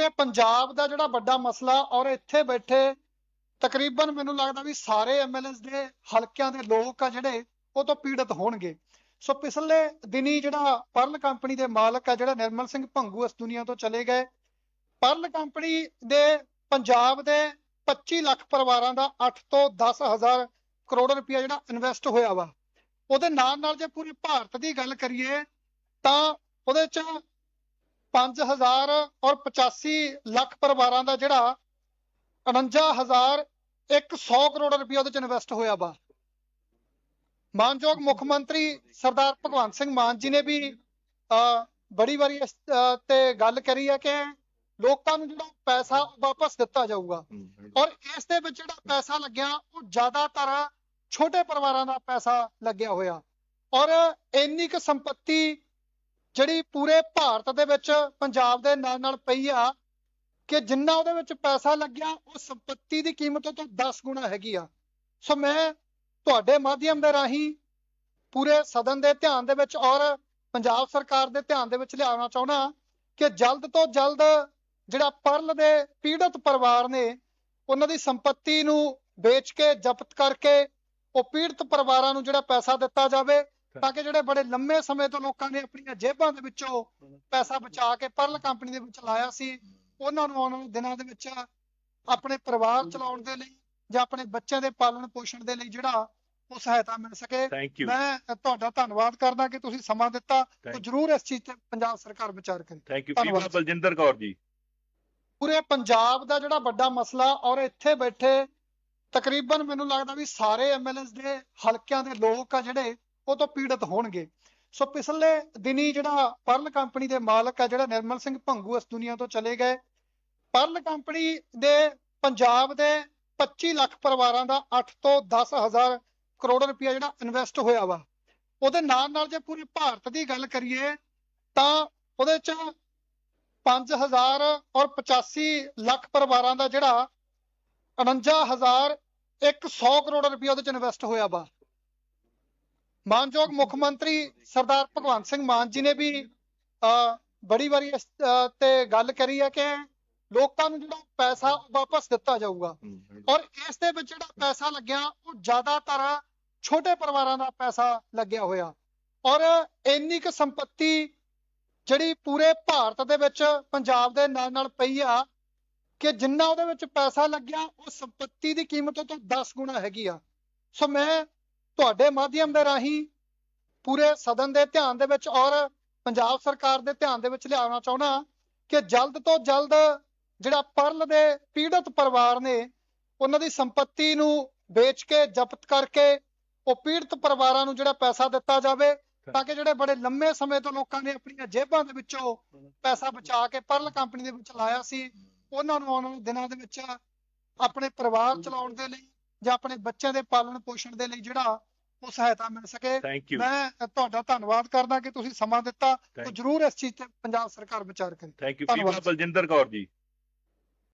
ਪੂਰੇ ਪੰਜਾਬ ਦਾ ਜਿਹੜਾ ਵੱਡਾ ਮਸਲਾ ਔਰ ਇੱਥੇ ਬੈਠੇ ਤਕਰੀਬਨ ਮੈਨੂੰ ਲੱਗਦਾ ਵੀ ਸਾਰੇ ਐਮਐਲਏਸ ਦੇ ਹਲਕਿਆਂ ਦੇ ਲੋਕ ਆ ਜਿਹੜੇ, ਉਹ ਤੋਂ ਪੀੜਤ ਹੋਣਗੇ। ਸੋ ਪਿਛਲੇ ਦਿਨੀ ਜਿਹੜਾ ਪਰਲ ਕੰਪਨੀ ਦੇ ਮਾਲਕ ਆ ਜਿਹੜਾ ਨਿਰਮਲ ਸਿੰਘ ਭੰਗੂ ਇਸ ਦੁਨੀਆ ਤੋਂ ਚਲੇ ਗਏ। ਪਰਲ ਕੰਪਨੀ ਦੇ ਪੰਜਾਬ ਦੇ 25 ਲੱਖ ਪਰਿਵਾਰਾਂ ਦਾ 8 ਤੋਂ 10 ਹਜ਼ਾਰ ਕਰੋੜ ਰੁਪਇਆ ਜਿਹੜਾ ਇਨਵੈਸਟ ਹੋਇਆ ਵਾ। ਉਹਦੇ ਨਾਲ ਨਾਲ ਜੇ ਪੂਰੇ ਭਾਰਤ ਦੀ ਗੱਲ ਕਰੀਏ, ਤਾਂ ਉਹਦੇ ਚ 5000 ਔਰ 85 ਲੱਖ ਪਰਿਵਾਰਾਂ ਦਾ ਜਿਹੜਾ 49000 100 ਕਰੋੜ ਰੁਪਏ ਉਹਦੇ ਚ ਇਨਵੈਸਟ ਹੋਇਆ ਵਾ। ਮਾਨਯੋਗ ਮੁੱਖ ਮੰਤਰੀ ਸਰਦਾਰ ਭਗਵੰਤ ਸਿੰਘ ਮਾਨ ਜੀ ਨੇ ਵੀ ਬੜੀ ਵਾਰੀ ਇਸ ਤੇ ਗੱਲ ਕਰੀ ਹੈ ਕਿ ਲੋਕਾਂ ਨੂੰ ਜਿਹੜਾ ਪੈਸਾ ਵਾਪਸ ਦਿੱਤਾ ਜਾਊਗਾ। ਔਰ ਇਸ ਦੇ ਵਿੱਚ ਜਿਹੜਾ ਪੈਸਾ ਲੱਗਿਆ ਉਹ ਜ਼ਿਆਦਾਤਰ ਛੋਟੇ ਪਰਿਵਾਰਾਂ ਦਾ ਪੈਸਾ ਲੱਗਿਆ ਹੋਇਆ। ਔਰ ਇੰਨੀ ਕੁ ਸੰਪਤੀ ਜਿਹੜੀ ਪੂਰੇ ਭਾਰਤ ਦੇ ਵਿੱਚ ਪੰਜਾਬ ਦੇ ਨਾਲ ਨਾਲ ਪਈ ਆ, ਕਿ ਜਿੰਨਾ ਉਹਦੇ ਵਿੱਚ ਪੈਸਾ ਲੱਗਿਆ, ਉਹ ਸੰਪਤੀ ਦੀ ਕੀਮਤ ਤੋਂ 10 ਗੁਣਾ ਹੈਗੀ ਆ। ਸੋ ਮੈਂ ਤੁਹਾਡੇ ਮਾਧਿਅਮ ਦੇ ਰਾਹੀਂ ਪੂਰੇ ਸਦਨ ਦੇ ਧਿਆਨ ਦੇ ਵਿੱਚ ਔਰ ਪੰਜਾਬ ਸਰਕਾਰ ਦੇ ਧਿਆਨ ਦੇ ਵਿੱਚ ਲਿਆਉਣਾ ਚਾਹੁੰਦਾ ਕਿ ਜਲਦ ਤੋਂ ਜਲਦ ਜਿਹੜਾ ਪਰਲ ਦੇ ਪੀੜਤ ਪਰਿਵਾਰ ਨੇ, ਉਹਨਾਂ ਦੀ ਸੰਪਤੀ ਨੂੰ ਵੇਚ ਕੇ ਜ਼ਬਤ ਕਰਕੇ ਉਹ ਪੀੜਤ ਪਰਿਵਾਰਾਂ ਨੂੰ ਜਿਹੜਾ ਪੈਸਾ ਦਿੱਤਾ ਜਾਵੇ ਤਾਂ ਕਿ ਜਿਹੜੇ ਬੜੇ ਲੰਮੇ ਸਮੇਂ ਤੋਂ ਲੋਕਾਂ ਨੇ ਆਪਣੀਆਂ ਜੇਬਾਂ ਦੇ ਵਿੱਚੋਂ ਪੈਸਾ ਬਚਾ ਕੇ ਪਰਲ ਕੰਪਨੀ ਦੇ ਵਿੱਚ ਲਾਇਆ ਸੀ ਉਹਨਾਂ ਨੂੰ ਆਉਣ ਵਾਲੇ ਦਿਨਾਂ ਦੇ ਵਿੱਚ ਆਪਣੇ ਪਰਿਵਾਰ ਚਲਾਉਣ ਦੇ ਲਈ ਜਾਂ ਆਪਣੇ ਬੱਚਿਆਂ ਦੇ ਪਾਲਣ ਪੋਸ਼ਣ ਦੇ ਲਈ ਜਿਹੜਾ ਉਹ ਸਹਾਇਤਾ ਮਿਲ ਸਕੇ। ਮੈਂ ਤੁਹਾਡਾ ਧੰਨਵਾਦ ਕਰਦਾ ਕਿ ਤੁਸੀਂ ਸਮਾਂ ਦਿੱਤਾ। ਤੇ ਜਰੂਰ ਇਸ ਚੀਜ਼ ਤੇ ਪੰਜਾਬ ਸਰਕਾਰ ਵਿਚਾਰ ਕਰੇ। ਥੈਂਕ ਯੂ ਧੰਨਵਾਦ। ਬਲਜਿੰਦਰ ਕੌਰ ਜੀ। ਪੂਰੇ ਪੰਜਾਬ ਦਾ ਜਿਹੜਾ ਵੱਡਾ ਮਸਲਾ ਔਰ ਇੱਥੇ ਬੈਠੇ ਤਕਰੀਬਨ ਮੈਨੂੰ ਲੱਗਦਾ ਵੀ ਸਾਰੇ ਐਮਐਲਏਸ ਦੇ ਹਲਕਿਆਂ ਦੇ ਲੋਕ ਆ ਜਿਹੜੇ ਉਹ ਤੋਂ ਪੀੜਤ ਹੋਣਗੇ। ਸੋ ਪਿਛਲੇ ਦਿਨੀ ਜਿਹੜਾ ਪਰਲ ਕੰਪਨੀ ਦੇ ਮਾਲਕ ਆ, ਜਿਹੜਾ ਨਿਰਮਲ ਸਿੰਘ ਭੰਗੂ ਇਸ ਦੁਨੀਆ ਤੋਂ ਚਲੇ ਗਏ। ਪਰਲ ਕੰਪਨੀ ਦੇ ਪੰਜਾਬ ਦੇ 25 ਲੱਖ ਪਰਿਵਾਰਾਂ ਦਾ 8 ਤੋਂ 10 ਹਜ਼ਾਰ ਕਰੋੜ ਰੁਪਇਆ ਜਿਹੜਾ ਇਨਵੈਸਟ ਹੋਇਆ ਵਾ, ਉਹਦੇ ਨਾਲ ਨਾਲ ਜੇ ਪੂਰੇ ਭਾਰਤ ਦੀ ਗੱਲ ਕਰੀਏ, ਤਾਂ ਉਹਦੇ ਚ 5000 ਔਰ 85 ਲੱਖ ਪਰਿਵਾਰਾਂ ਦਾ ਜਿਹੜਾ 49000 100 ਕਰੋੜ ਰੁਪਇਆ ਉਹਦੇ ਚ ਇਨਵੈਸਟ ਹੋਇਆ ਵਾ। ਮਾਨਯੋਗ ਮੁੱਖ ਮੰਤਰੀ ਸਰਦਾਰ ਭਗਵੰਤ ਸਿੰਘ ਮਾਨ ਜੀ ਨੇ ਵੀ ਬੜੀ ਵਾਰੀ ਇਸ ਤੇ ਗੱਲ ਕਰੀ ਹੈ ਕਿ ਲੋਕਾਂ ਨੂੰ ਜਿਹੜਾ ਪੈਸਾ ਵਾਪਸ ਦਿੱਤਾ ਜਾਊਗਾ। ਔਰ ਇਸ ਦੇ ਵਿੱਚ ਜਿਹੜਾ ਪੈਸਾ ਲੱਗਿਆ ਉਹ ਜ਼ਿਆਦਾਤਰ ਛੋਟੇ ਪਰਿਵਾਰਾਂ ਦਾ ਪੈਸਾ ਲੱਗਿਆ ਹੋਇਆ। ਔਰ ਇੰਨੀ ਕੁ ਸੰਪਤੀ ਜਿਹੜੀ ਪੂਰੇ ਭਾਰਤ ਦੇ ਵਿੱਚ ਪੰਜਾਬ ਦੇ ਨਾਲ ਨਾਲ ਪਈ ਆ ਕਿ ਜਿੰਨਾ ਉਹਦੇ ਵਿੱਚ ਪੈਸਾ ਲੱਗਿਆ ਉਹ ਸੰਪਤੀ ਦੀ ਕੀਮਤ ਤੋਂ 10 ਗੁਣਾ ਹੈਗੀ ਆ। ਸੋ ਮੈਂ ਤੁਹਾਡੇ ਮਾਧਿਅਮ ਦੇ ਰਾਹੀਂ ਪੂਰੇ ਸਦਨ ਦੇ ਧਿਆਨ ਦੇ ਵਿੱਚ ਔਰ ਪੰਜਾਬ ਸਰਕਾਰ ਦੇ ਧਿਆਨ ਦੇ ਵਿੱਚ ਲਿਆਉਣਾ ਚਾਹੁੰਦਾ ਕਿ ਜਲਦ ਤੋਂ ਜਲਦ ਜਿਹੜਾ ਪਰਲ ਦੇ ਪੀੜਤ ਪਰਿਵਾਰ ਨੇ ਉਹਨਾਂ ਦੀ ਸੰਪਤੀ ਨੂੰ ਵੇਚ ਕੇ ਜ਼ਬਤ ਕਰਕੇ ਉਹ ਪੀੜਤ ਪਰਿਵਾਰਾਂ ਨੂੰ ਜਿਹੜਾ ਪੈਸਾ ਦਿੱਤਾ ਜਾਵੇ ਤਾਂ ਕਿ ਜਿਹੜੇ ਬੜੇ ਲੰਮੇ ਸਮੇਂ ਤੋਂ ਲੋਕਾਂ ਨੇ ਆਪਣੀਆਂ ਜੇਬਾਂ ਦੇ ਵਿੱਚੋਂ ਪੈਸਾ ਬਚਾ ਕੇ ਪਰਲ ਕੰਪਨੀ ਦੇ ਵਿੱਚ ਲਾਇਆ ਸੀ ਉਹਨਾਂ ਨੂੰ ਆਉਣ ਵਾਲੇ ਦਿਨਾਂ ਦੇ ਵਿੱਚ ਆਪਣੇ ਪਰਿਵਾਰ ਚਲਾਉਣ ਦੇ ਲਈ ਜਾਂ ਆਪਣੇ ਬੱਚਿਆਂ ਦੇ ਪਾਲਣ ਪੋਸ਼ਣ ਦੇ ਲਈ ਜਿਹੜਾ ਉਹ ਸਹਾਇਤਾ ਮਿਲ ਸਕੇ। ਮੈਂ ਤੁਹਾਡਾ ਧੰਨਵਾਦ ਕਰਦਾ ਕਿ ਤੁਸੀਂ ਸਮਾਂ ਦਿੱਤਾ। ਤੇ ਜਰੂਰ ਇਸ ਚੀਜ਼ ਤੇ ਪੰਜਾਬ ਸਰਕਾਰ ਵਿਚਾਰ ਕਰੇ। ਥੈਂਕ ਯੂ ਧੰਨਵਾਦ। ਪੀਵਾ ਬਲਜਿੰਦਰ ਕੌਰ ਜੀ।